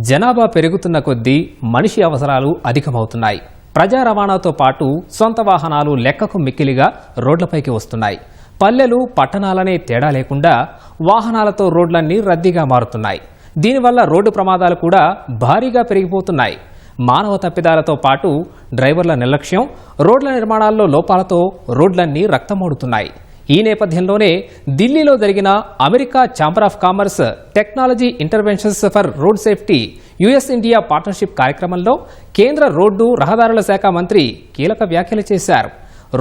జనాభా పెరుగుతున్న కొద్దీ మనిషి అవసరాలు అధికమవుతున్నాయి. ప్రజా రవాణాతో పాటు సొంత వాహనాలు లెక్కకు మిక్కిలిగా రోడ్లపైకి వస్తున్నాయి. పల్లెలు పట్టణాలనే తేడా లేకుండా వాహనాలతో రోడ్లన్నీ రద్దీగా మారుతున్నాయి. దీనివల్ల రోడ్డు ప్రమాదాలు కూడా భారీగా పెరిగిపోతున్నాయి. మానవ తప్పిదాలతో పాటు డ్రైవర్ల నిర్లక్ష్యం రోడ్ల నిర్మాణాల్లో లోపాలతో రోడ్లన్నీ రక్తమోడుతున్నాయి. ఈ నేపథ్యంలోనే ఢిల్లీలో జరిగిన America chamber of commerce technology interventions for road safety US India partnership కార్యక్రమంలో కేంద్ర రోడ్డు రహదారుల శాఖ మంత్రి కీలక వ్యాఖ్యలు చేశారు.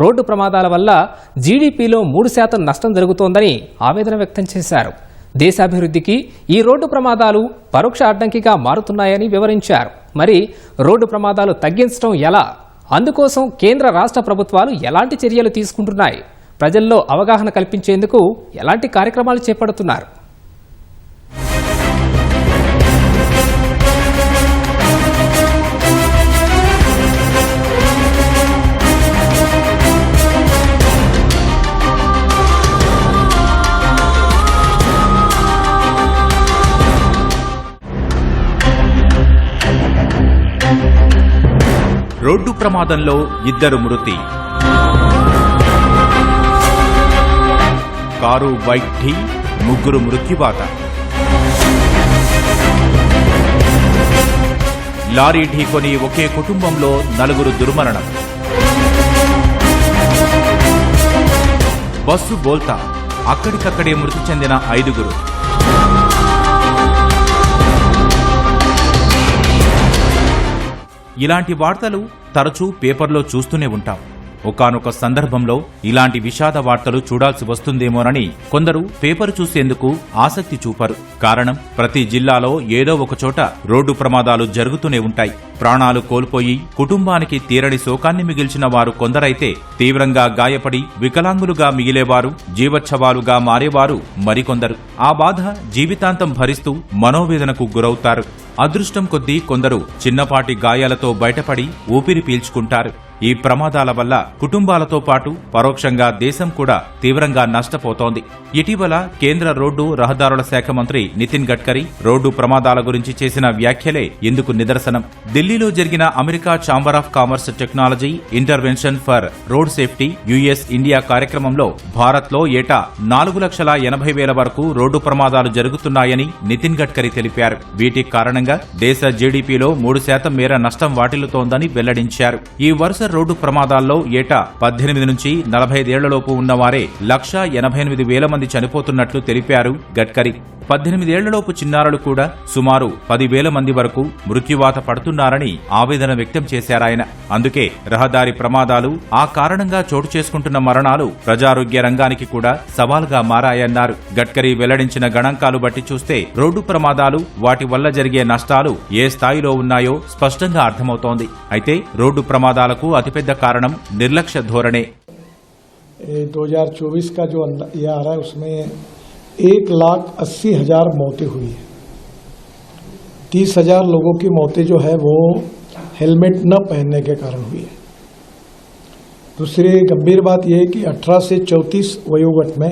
రోడ్డు ప్రమాదాల వల్ల జీడీపీలో మూడు శాతం నష్టం జరుగుతోందని ఆవేదన వ్యక్తం చేశారు. దేశాభివృద్ధికి ఈ రోడ్డు ప్రమాదాలు పరోక్ష అడ్డంకిగా మారుతున్నాయని వివరించారు. మరి రోడ్డు ప్రమాదాలు తగ్గించడం ఎలా? అందుకోసం కేంద్ర రాష్ట్ర ప్రభుత్వాలు ఎలాంటి చర్యలు తీసుకుంటున్నాయి? ప్రజల్లో అవగాహన కల్పించేందుకు ఎలాంటి కార్యక్రమాలు చేపడుతున్నారు? రోడ్డు ప్రమాదంలో ఇద్దరు మృతి. కారు బైక్ ఢీ ముగ్గురు మృత్యువాత. లారీ ఢీకొని ఒకే కుటుంబంలో నలుగురు దుర్మరణం. బస్సు బోల్తా అక్కడికక్కడే మృతి చెందిన ఐదుగురు. ఇలాంటి వార్తలు తరచూ పేపర్లో చూస్తూనే ఉంటాం. ఒకానొక సందర్భంలో ఇలాంటి విషాద వార్తలు చూడాల్సి వస్తుందేమోనని కొందరు పేపర్ చూసేందుకు ఆసక్తి చూపరు. కారణం ప్రతి జిల్లాలో ఏదో ఒకచోట రోడ్డు ప్రమాదాలు జరుగుతూనే ఉంటాయి. ప్రాణాలు కోల్పోయి కుటుంబానికి తీరని శోకాన్ని మిగిల్చిన వారు కొందరైతే తీవ్రంగా గాయపడి వికలాంగులుగా మిగిలేవారు జీవచ్ఛవాలుగా మారేవారు మరికొందరు. ఆ బాధ జీవితాంతం భరిస్తూ మనోవేదనకు గురవుతారు. అదృష్టం కొద్దీ కొందరు చిన్నపాటి గాయాలతో బయటపడి ఊపిరి పీల్చుకుంటారు. ఈ ప్రమాదాల వల్ల కుటుంబాలతో పాటు పరోక్షంగా దేశం కూడా తీవ్రంగా నష్టపోతోంది. ఇటీవల కేంద్ర రోడ్డు రహదారుల శాఖ మంత్రి నితిన్ గడ్కరీ రోడ్డు ప్రమాదాల గురించి చేసిన వ్యాఖ్యలే ఇందుకు నిదర్శనం. ఢిల్లీలో జరిగిన America chamber of commerce technology intervention for road safety US India కార్యక్రమంలో భారత్లో ఏటా నాలుగు లక్షల ఎనభై వేల వరకు రోడ్డు ప్రమాదాలు జరుగుతున్నాయని నితిన్ గడ్కరీ తెలిపారు. వీటి కారణంగా దేశ జీడీపీలో మూడు శాతం మేర నష్టం వాటిల్లుతోందని వెల్లడించారు. ఈ వరుస రోడ్డు ప్రమాదాల్లో ఏటా పద్దెనిమిది నుంచి నలభై ఐదేళ్ళలోపు ఉన్నవారే లక్ష ఎనభై ఎనిమిది వేల మంది చనిపోతున్నట్లు తెలిపారు గడ్కరీ. పద్దెనిమిదేళ్ళలోపు చిన్నారులు కూడా సుమారు పదివేల మంది వరకు మృత్యువాత పడుతున్నారని ఆవేదన వ్యక్తం చేశారాయన అందుకే రహదారి ప్రమాదాలు ఆ కారణంగా చోటు చేసుకుంటున్న మరణాలు ప్రజారోగ్య రంగానికి కూడా సవాల్గా మారాయన్నారు. గడ్కరీ వెల్లడించిన గణాంకాలు బట్టి చూస్తే రోడ్డు ప్రమాదాలు వాటి వల్ల జరిగే నష్టాలు ఏ స్థాయిలో ఉన్నాయో స్పష్టంగా అర్థమవుతోంది. అయితే రోడ్డు ప్రమాదాలకు అతిపెద్ద కారణం నిర్లక్ష్య ధోరణే ये 2024 का जो अंदा- ये आ रहा है उसमें एक लाख अस्सी हजार मौतें हुई है तीस हजार लोगों की मौतें जो है वो हेलमेट न पहनने के कारण हुई है दूसरी गंभीर बात यह है कि 18 से 34 वयोगट में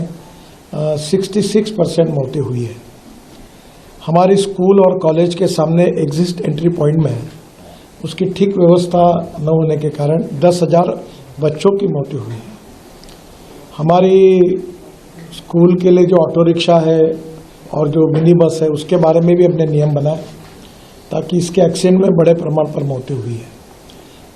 सिक्सटी सिक्स परसेंट मौतें हुई है हमारे स्कूल और कॉलेज के सामने एग्जिस्ट एंट्री पॉइंट में है उसकी ठीक व्यवस्था न होने के कारण दस हज़ार बच्चों की मौतें हुई। है हमारी स्कूल के लिए जो ऑटो रिक्शा है और जो मिनी बस है, उसके बारे में भी हमने नियम बनाए ताकि इसके एक्सीडेंट में बड़े प्रमाण पर मौतें हुई है।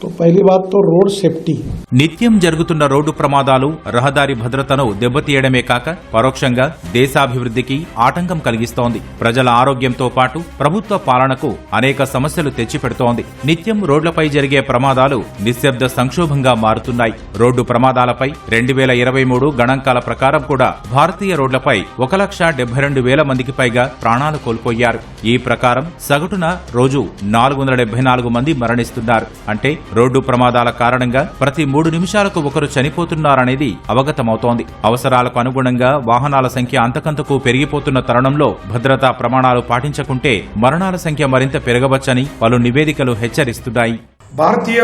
तो पहली बात तो रोड सेफ्टी నిత్యం జరుగుతున్న రోడ్డు ప్రమాదాలు రహదారి భద్రతను దెబ్బతీయడమే కాక పరోక్షంగా దేశాభివృద్ధికి ఆటంకం కలిగిస్తోంది ప్రజల ఆరోగ్యంతో పాటు ప్రభుత్వ పాలనకు అనేక సమస్యలు తెచ్చిపెడుతోంది నిత్యం రోడ్లపై జరిగే ప్రమాదాలు నిశ్శబ్ద సంక్షోభంగా మారుతున్నాయి రోడ్డు ప్రమాదాలపై రెండు వేల ఇరవై మూడు గణాంకాల ప్రకారం కూడా భారతీయ రోడ్లపై ఒక లక్ష డెబ్బై రెండు వేల మందికి పైగా ప్రాణాలు కోల్పోయారు ఈ ప్రకారం సగటున రోజు నాలుగు వందల డెబ్బై నాలుగు మంది మరణిస్తున్నారు అంటే రోడ్డు ప్రమాదాల కారణంగా ప్రతి మూడు నిమిషాలకు ఒకరు చనిపోతున్నారనేది అవగతమవుతోంది. అవసరాలకు అనుగుణంగా వాహనాల సంఖ్య అంతకంతకు పెరిగిపోతున్న తరుణంలో భద్రతా ప్రమాణాలు పాటించకుంటే మరణాల సంఖ్య మరింత పెరగవచ్చని పలు నివేదికలు హెచ్చరిస్తున్నాయి. భారతీయ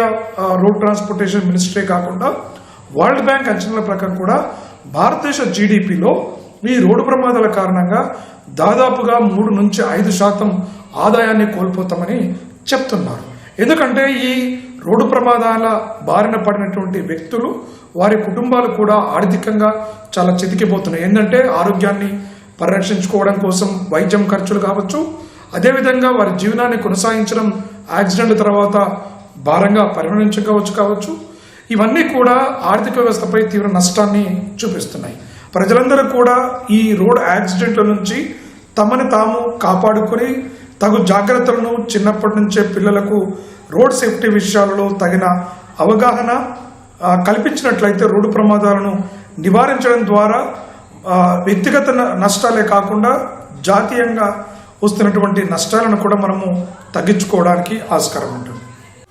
రోడ్ ట్రాన్స్పోర్టేషన్ మినిస్ట్రీ కాకుండా వరల్డ్ బ్యాంక్ అంచనాల ప్రకారం కూడా భారతదేశ జీడిపిలో ఈ రోడ్డు ప్రమాదాల కారణంగా దాదాపుగా మూడు నుంచి ఐదు శాతం ఆదాయాన్ని కోల్పోతామని చెప్తున్నారు. ఎందుకంటే ఈ రోడ్డు ప్రమాదాల బారిన పడినటువంటి వ్యక్తులు వారి కుటుంబాలు కూడా ఆర్థికంగా చాలా చితికిపోతున్నాయి. ఏంటంటే ఆరోగ్యాన్ని పరిరక్షించుకోవడం కోసం వైద్యం ఖర్చులు కావచ్చు అదేవిధంగా వారి జీవనాన్ని కొనసాగించడం యాక్సిడెంట్ తర్వాత భారంగా పరిగణించుకోవచ్చు కావచ్చు. ఇవన్నీ కూడా ఆర్థిక వ్యవస్థపై తీవ్ర నష్టాన్ని చూపిస్తున్నాయి. ప్రజలందరూ కూడా ఈ రోడ్ యాక్సిడెంట్ల నుంచి తమని తాము కాపాడుకొని తగు జాగ్రత్తలను చిన్నప్పటి నుంచే పిల్లలకు రోడ్ సేఫ్టీ విషయాలలో తగిన అవగాహన కల్పించినట్లయితే రోడ్డు ప్రమాదాలను నివారించడం ద్వారా వ్యక్తిగత నష్టాలే కాకుండా జాతీయంగా వస్తున్నటువంటి నష్టాలను కూడా మనము తగ్గించుకోవడానికి ఆస్కారం ఉంటుంది.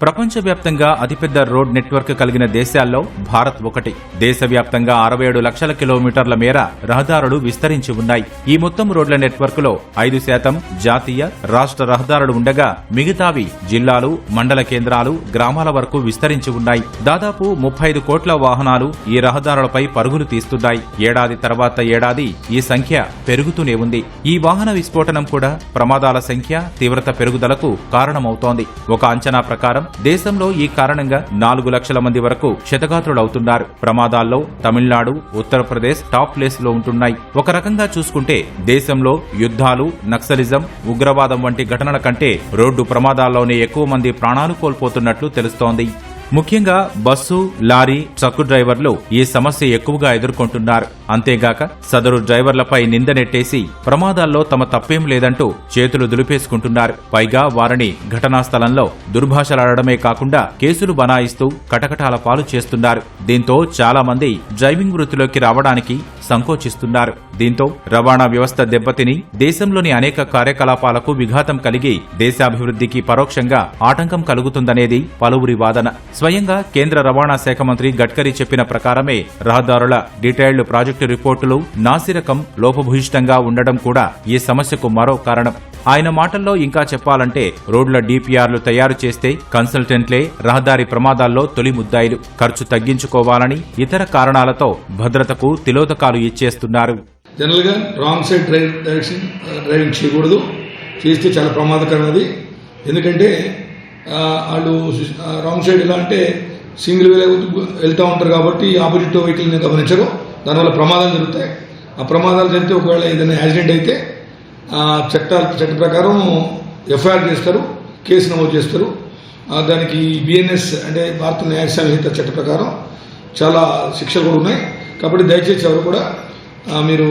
ప్రపంచవ్యాప్తంగా అతిపెద్ద రోడ్ నెట్వర్క్ కలిగిన దేశాల్లో భారత్ ఒకటి. దేశవ్యాప్తంగా అరవై ఏడు లక్షల కిలోమీటర్ల మేర రహదారులు విస్తరించి ఉన్నాయి. ఈ మొత్తం రోడ్ల నెట్వర్క్లో ఐదు శాతం జాతీయ రాష్ట్ర రహదారులు ఉండగా మిగతావి జిల్లాలు మండల కేంద్రాలు గ్రామాల వరకు విస్తరించి ఉన్నాయి. దాదాపు ముప్పై ఐదు కోట్ల వాహనాలు ఈ రహదారులపై పరుగులు తీస్తున్నాయి. ఏడాది తర్వాత ఏడాది ఈ సంఖ్య పెరుగుతూనే ఉంది. ఈ వాహన విస్ఫోటనం కూడా ప్రమాదాల సంఖ్య తీవ్రత పెరుగుదలకు కారణమవుతోంది. ఒక అంచనా ప్రకారం దేశంలో ఈ కారణంగా నాలుగు లక్షల మంది వరకు క్షతగాత్రులవుతున్నారు. ప్రమాదాల్లో తమిళనాడు ఉత్తరప్రదేశ్ టాప్ ప్లేస్లో ఉంటున్నాయి. ఒక రకంగా చూసుకుంటే దేశంలో యుద్ధాలు నక్సలిజం ఉగ్రవాదం వంటి ఘటనల కంటే రోడ్డు ప్రమాదాల్లోనే ఎక్కువ మంది ప్రాణాలు కోల్పోతున్నట్లు తెలుస్తోంది. ముఖ్యంగా బస్సు లారీ ట్రక్కు డ్రైవర్లు ఈ సమస్య ఎక్కువగా ఎదుర్కొంటున్నారు. అంతేగాక సదరు డ్రైవర్లపై నిందనెట్టేసి ప్రమాదాల్లో తమ తప్పేం లేదంటూ చేతులు దులిపేసుకుంటున్నారు. పైగా వారిని ఘటనా స్థలంలో దుర్భాషలాడమే కాకుండా కేసులు బనాయిస్తూ కటకటాల పాలు చేస్తున్నారు. దీంతో చాలా మంది డ్రైవింగ్ వృత్తిలోకి రావడానికి సంకోచిస్తున్నారు. దీంతో రవాణా వ్యవస్థ దెబ్బతిని దేశంలోని అనేక కార్యకలాపాలకు విఘాతం కలిగి దేశాభివృద్ధికి పరోక్షంగా ఆటంకం కలుగుతుందనేది పలువురి వాదన. స్వయంగా కేంద్ర రవాణా శాఖ మంత్రి గడ్కరీ చెప్పిన ప్రకారమే రహదారుల డీటెయిల్డ్ ప్రాజెక్టు రిపోర్టులు నాసిరకం లోపభూయిష్టంగా ఉండడం కూడా ఈ సమస్యకు మరో కారణం. ఆయన మాటల్లో ఇంకా చెప్పాలంటే రోడ్ల డిపిఆర్లు తయారు చేస్తే కన్సల్టెంట్లే రహదారి ప్రమాదాల్లో తొలి ముద్దాయిలు. ఖర్చు తగ్గించుకోవాలని ఇతర కారణాలతో భద్రతకు తిలోదకాలు ఇచ్చేస్తున్నారు. జనరల్గా wrong side drive direction driving చేయకూడదు. చేస్తే చాలా ప్రమాదకరమైనది. ఎందుకంటే వాళ్ళు రాంగ్ సైడ్ ఎలా అంటే సింగిల్ వే వెళ్తూ ఉంటారు కాబట్టి ఆపోజిట్ వెహికల్ని గమనించరు. దానివల్ల ప్రమాదాలు జరుగుతాయి. ఆ ప్రమాదాలు జరిగితే ఒకవేళ ఏదైనా యాక్సిడెంట్ అయితే చట్టాల చట్ట ప్రకారం ఎఫ్ఐఆర్ చేస్తారు కేసు నమోదు చేస్తారు. దానికి బిఎన్ఎస్ అంటే భారత న్యాయ సంహిత చట్ట ప్రకారం చాలా శిక్షలు కూడా ఉన్నాయి. కాబట్టి దయచేసి ఎవరు కూడా మీరు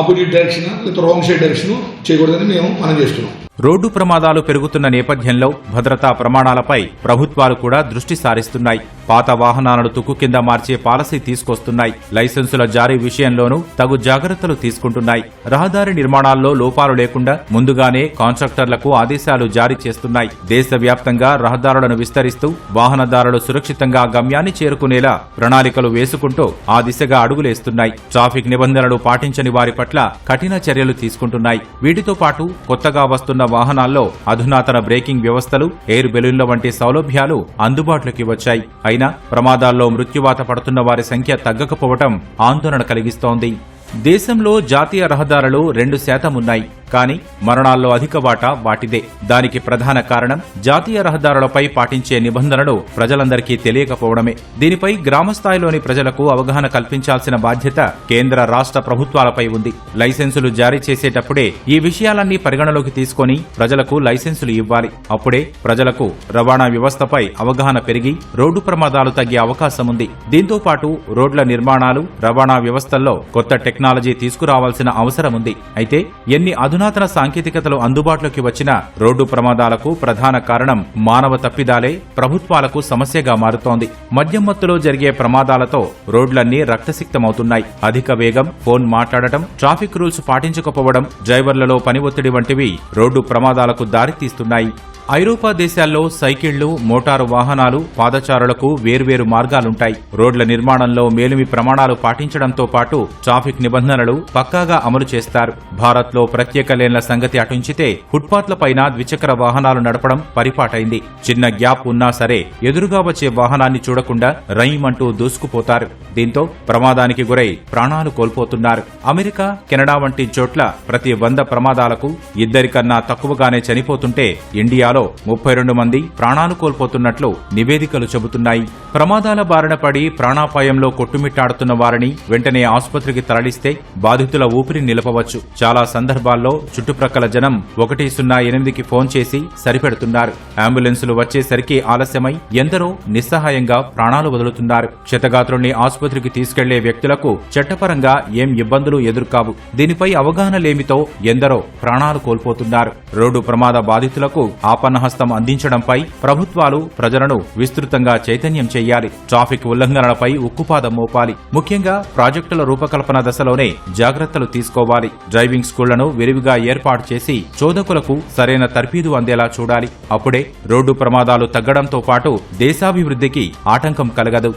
ఆపోజిట్ డైరెక్షన్ లేకపోతే రాంగ్ సైడ్ డైరెక్షన్ చేయకూడదని మేము మనం చేస్తున్నాం. రోడ్డు ప్రమాదాలు పెరుగుతున్న నేపథ్యంలో భద్రతా ప్రమాణాలపై ప్రభుత్వాలు కూడా దృష్టి సారిస్తున్నాయి. పాత వాహనాలను తుక్కు కింద మార్చే పాలసీ తీసుకొస్తున్నాయి. లైసెన్సుల జారీ విషయంలోనూ తగు జాగ్రత్తలు తీసుకుంటున్నాయి. రహదారి నిర్మాణాల్లో లోపాలు లేకుండా ముందుగానే కాంట్రాక్టర్లకు ఆదేశాలు జారీ చేస్తున్నాయి. దేశవ్యాప్తంగా రహదారులను విస్తరిస్తూ వాహనదారులు సురక్షితంగా గమ్యాన్ని చేరుకునేలా ప్రణాళికలు వేసుకుంటూ ఆ దిశగా అడుగులేస్తున్నాయి. ట్రాఫిక్ నిబంధనలు పాటించని వారి పట్ల కఠిన చర్యలు తీసుకుంటున్నాయి. వీటితో పాటు కొత్తగా వస్తున్న వాహనాల్లో అధునాతన బ్రేకింగ్ వ్యవస్థలు ఎయిర్ బెలూన్ల వంటి సౌలభ్యాలు అందుబాటులోకి వచ్చాయి. అయినా ప్రమాదాల్లో మృత్యువాత పడుతున్న వారి సంఖ్య తగ్గకపోవటం ఆందోళన కలిగిస్తోంది. దేశంలో జాతీయ రహదారులు రెండు శాతం ఉన్నాయి కానీ మరణాల్లో అధిక వాటా వాటిదే. దానికి ప్రధాన కారణం జాతీయ రహదారులపై పాటించే నిబంధనలు ప్రజలందరికీ తెలియకపోవడమే. దీనిపై గ్రామస్థాయిలోని ప్రజలకు అవగాహన కల్పించాల్సిన బాధ్యత కేంద్ర రాష్ట్ర ప్రభుత్వాలపై ఉంది. లైసెన్సులు జారీ చేసేటప్పుడే ఈ విషయాలన్నీ పరిగణలోకి తీసుకొని ప్రజలకు లైసెన్సులు ఇవ్వాలి. అప్పుడే ప్రజలకు రవాణా వ్యవస్థపై అవగాహన పెరిగి రోడ్డు ప్రమాదాలు తగ్గే అవకాశం ఉంది దీంతో పాటు రోడ్ల నిర్మాణాలు రవాణా వ్యవస్థల్లో కొత్త టెక్నాలజీ టెక్నాలజీ తీసుకురావాల్సిన అవసరం ఉంది అయితే ఎన్ని అధునాతన సాంకేతికతలు అందుబాటులోకి వచ్చినా రోడ్డు ప్రమాదాలకు ప్రధాన కారణం మానవ తప్పిదాలే ప్రభుత్వాలకు సమస్యగా మారుతోంది. మద్యం మత్తులో జరిగే ప్రమాదాలతో రోడ్లన్నీ రక్తసిక్తమవుతున్నాయి. అధిక వేగం ఫోన్ మాట్లాడటం ట్రాఫిక్ రూల్స్ పాటించకపోవడం డ్రైవర్లలో పని ఒత్తిడి వంటివి రోడ్డు ప్రమాదాలకు దారితీస్తున్నాయి. ఐరోపా దేశాల్లో సైకిళ్ళు మోటారు వాహనాలు పాదచారులకు వేర్వేరు మార్గాలుంటాయి. రోడ్ల నిర్మాణంలో మేలిమి ప్రమాణాలు పాటించడంతో పాటు ట్రాఫిక్ నిబంధనలు పక్కాగా అమలు చేస్తారు. భారత్లో ప్రత్యేక లేన్ల సంగతి అటుంచితే ఫుట్పాత్లపైన ద్విచక్ర వాహనాలు నడపడం పరిపాటైంది. చిన్న గ్యాప్ ఉన్నా సరే ఎదురుగా వచ్చే వాహనాన్ని చూడకుండా రైమంటూ దూసుకుపోతారు. దీంతో ప్రమాదానికి గురై ప్రాణాలు కోల్పోతున్నారు. అమెరికా కెనడా వంటి చోట్ల ప్రతి వంద ప్రమాదాలకు ఇద్దరికన్నా తక్కువగానే చనిపోతుంటే ఇండియాలో ముప్పై రెండు మంది ప్రాణాలు కోల్పోతున్నట్లు నివేదికలు చెబుతున్నాయి. ప్రమాదాల బారిన పడి ప్రాణాపాయంలో కొట్టుమిట్టాడుతున్న వారిని వెంటనే ఆసుపత్రికి తరలిస్తే బాధితుల ఊపిరి నిలపవచ్చు. చాలా సందర్భాల్లో చుట్టుప్రక్కల జనం ఒకటి సున్నా ఎనిమిదికి ఫోన్ చేసి సరిపెడుతున్నారు. అంబులెన్సులు వచ్చేసరికి ఆలస్యమై ఎందరో నిస్సహాయంగా ప్రాణాలు వదులుతున్నారు. క్షతగాత్రుణ్ణి ఆసుపత్రికి తీసుకెళ్ళే వ్యక్తులకు చట్టపరంగా ఏం ఇబ్బందులు ఎదుర్కావు. దీనిపై అవగాహన లేమితో ఎందరో ప్రాణాలు కోల్పోతున్నారు. రోడ్డు ప్రమాద బాధితులకు ఆపన్నహస్తం అందించడంపై ప్రభుత్వాలు ప్రజలను విస్తృతంగా చైతన్యం చేయాలి. ట్రాఫిక్ ఉల్లంఘనలపై ఉక్కుపాదం మోపాలి. ముఖ్యంగా ప్రాజెక్టుల రూపకల్పన దశలోనే జాగ్రత్తలు తీసుకోవాలి. డ్రైవింగ్ స్కూళ్ళను విరివిగా ఏర్పాటు చేసి చోదకులకు సరైన తర్ఫీదు అందేలా చూడాలి. అప్పుడే రోడ్డు ప్రమాదాలు తగ్గడంతో పాటు దేశాభివృద్ధికి ఆటంకం కలగదు.